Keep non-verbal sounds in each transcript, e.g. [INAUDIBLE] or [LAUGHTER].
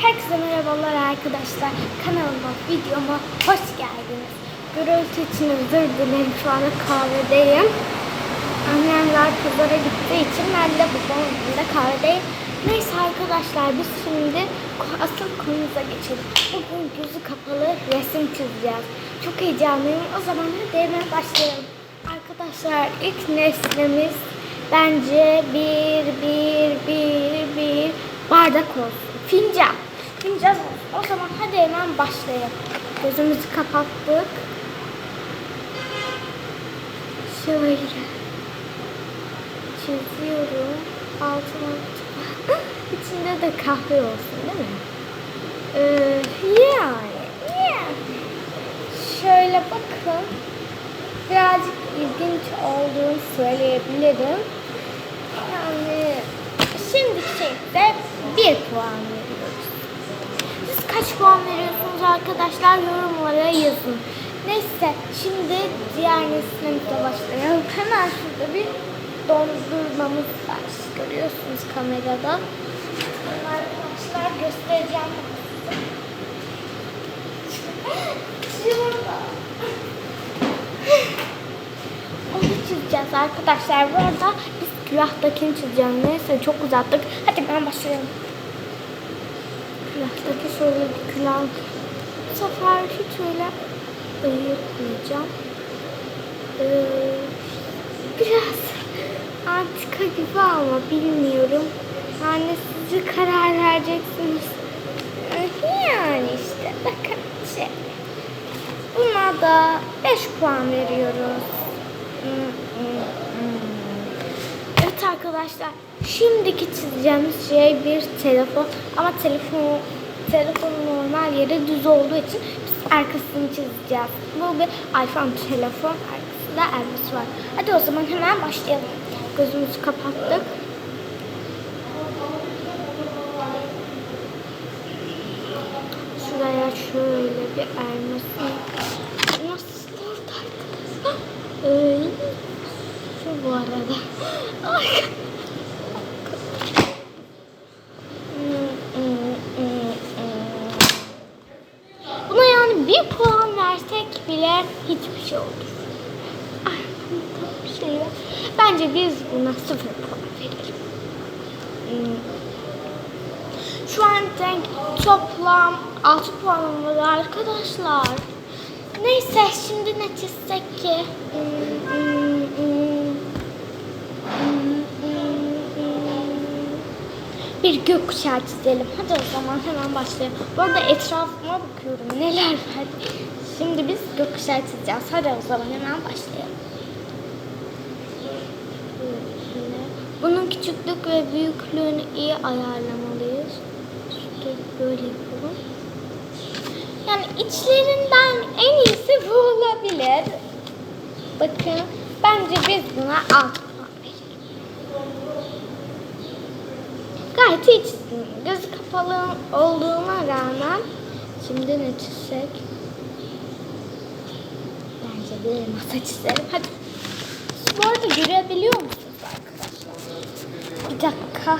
Herkese merhabalar arkadaşlar. Kanalıma, videoma hoş geldiniz. Gürültü için özür dilerim. Şu anda kahvedeyim. Annemler pazara gittiği için ben de babamın da kahvedeyim. Neyse arkadaşlar biz şimdi asıl konumuza geçelim. Bugün gözü kapalı resim çizeceğiz. Çok heyecanlıyım. O zaman hadi hemen başlayalım. Arkadaşlar ilk nesnemiz bence bir, bir, bir, bir bardak olsun. Fincan. Olsun. O zaman hadi hemen başlayalım. Gözümüzü kapattık. Şöyle çiziyorum. Altına [LAUGHS] içinde de kahve olsun değil mi? Ee, yani, yani. Şöyle bakın. Birazcık ilginç olduğunu söyleyebilirim. Yani şimdi şeyde bir puan veriyoruz. Kaç puan veriyorsunuz arkadaşlar yorumlara yazın. Neyse şimdi diğer nesnemizle başlayalım. Hemen şurada bir dondurmamız var. Görüyorsunuz kamerada. Arkadaşlar göstereceğim. Arkadaşlar. Bu arada biz külahtakini çizeceğiz. Neyse çok uzattık. Hadi ben başlayalım. Külahtaki şöyle külah. Bu sefer hiç öyle ayırtmayacağım. Ee, biraz antika gibi ama bilmiyorum. Yani siz karar vereceksiniz. Ee, Yani işte bakın şey. Buna da 5 puan veriyoruz. Evet arkadaşlar, şimdiki çizeceğimiz şey bir telefon ama telefon telefonun normal yeri düz olduğu için biz arkasını çizeceğiz. Bu bir iPhone telefon, arkasında elbise var. Hadi o zaman hemen başlayalım. Gözümüzü kapattık. Şuraya şöyle bir elması nasıl oldu arkadaşlar? Öyle. Şu bu arada. Buna yani bir puan versek bile hiçbir şey olur. Ay, bir şey var. Bence biz buna sıfır puan verelim. Hmm. Şu an denk toplam 6 puanım var arkadaşlar. Neyse şimdi ne çizsek ki? Hmm, hmm. Hmm, hmm, hmm. Bir gökkuşağı çizelim. Hadi o zaman hemen başlayalım. Bu arada etrafıma bakıyorum. Neler var? Şimdi biz gökkuşağı çizeceğiz. Hadi o zaman hemen başlayalım. Bunun küçüklük ve büyüklüğünü iyi ayarlamalıyız. Böyle yapalım. Yani içlerinden en iyisi bu olabilir. Bakın bence biz buna alt puan verelim. Gayet iyi. Gözü kapalı olduğuna rağmen şimdi ne çizsek? Bence bir masa çizelim. Hadi. Bu arada görebiliyor musunuz arkadaşlar? Bir dakika.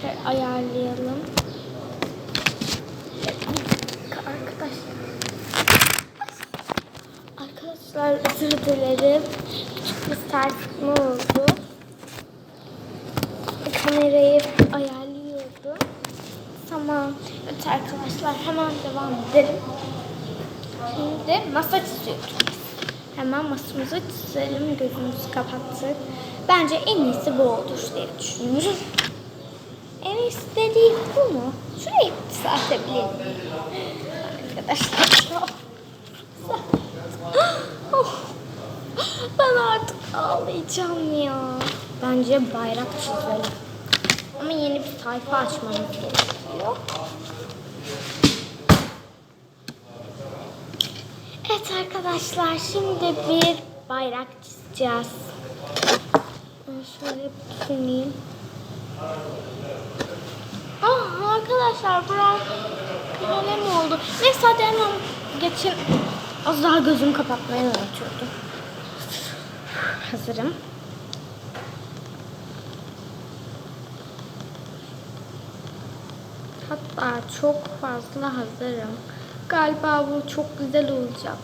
Şöyle ayarlayalım. Arkadaşlar. Özür dilerim. Küçük bir sarsma oldu. Kamerayı ayarlıyordum. Tamam. Evet arkadaşlar hemen devam edelim. Şimdi masa çiziyoruz. Hemen masamızı çizelim. Gözümüzü kapattık. Bence en iyisi bu olur diye düşünüyorum. En iyisi dediğim bu mu? Şurayı düzeltebilir miyim? Arkadaşlar. [LAUGHS] Oh, ben artık ağlayacağım ya. Bence bayrak çizelim. Ama yeni bir sayfa açmamız gerekiyor. Evet arkadaşlar şimdi bir bayrak çizeceğiz. Ben şöyle düşüneyim. Ah arkadaşlar biraz kalem oldu. Neyse hadi hemen geçin. Az daha gözümü kapatmayı unutuyordum. Hazırım. Hatta çok fazla hazırım. Galiba bu çok güzel olacak.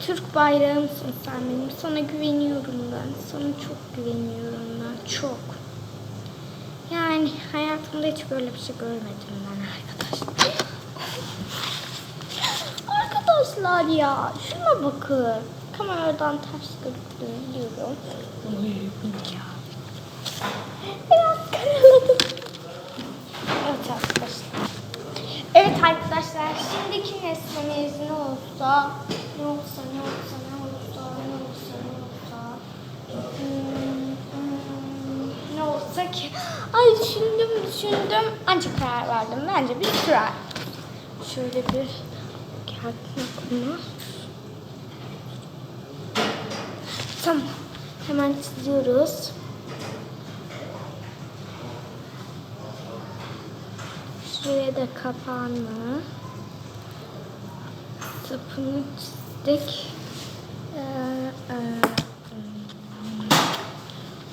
Türk bayrağımsın sen benim. Sana güveniyorum ben. Sana çok güveniyorum ben. Çok. Yani hayatımda hiç böyle bir şey görmedim ben arkadaşlar. Arkadaşlar ya şuna bakın. Kameradan ters. Oy ya. Biraz karaladım. Arkadaşlar. Evet arkadaşlar şimdiki nesnemiz ne olsa ne olsa ne olsa ne olsa ne olsa ne olsa Hmm, hmm, ne olsa ki ay düşündüm düşündüm ancak karar verdim bence bir sürer. Şöyle bir kağıt makunu. Tamam hemen çiziyoruz. Şuraya da kapağını sapını çizdik. Ee, e,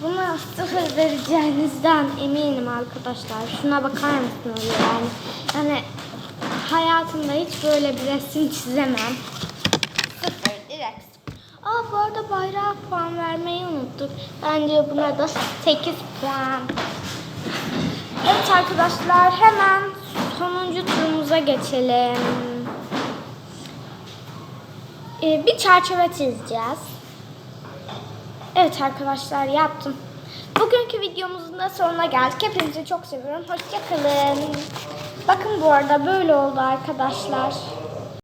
Buna sıfır vereceğinizden eminim arkadaşlar. Şuna bakar mısınız yani? Yani hayatımda hiç böyle bir resim çizemem. Sıfır direkt. Aa bu arada bayrağa puan vermeyi unuttuk. Bence buna da 8 puan. Evet arkadaşlar hemen sonuncu turumuza geçelim. Ee, bir çerçeve çizeceğiz. Evet arkadaşlar yaptım. Bugünkü videomuzun da sonuna geldik. Hepinizi çok seviyorum. Hoşçakalın. Bakın bu arada böyle oldu arkadaşlar.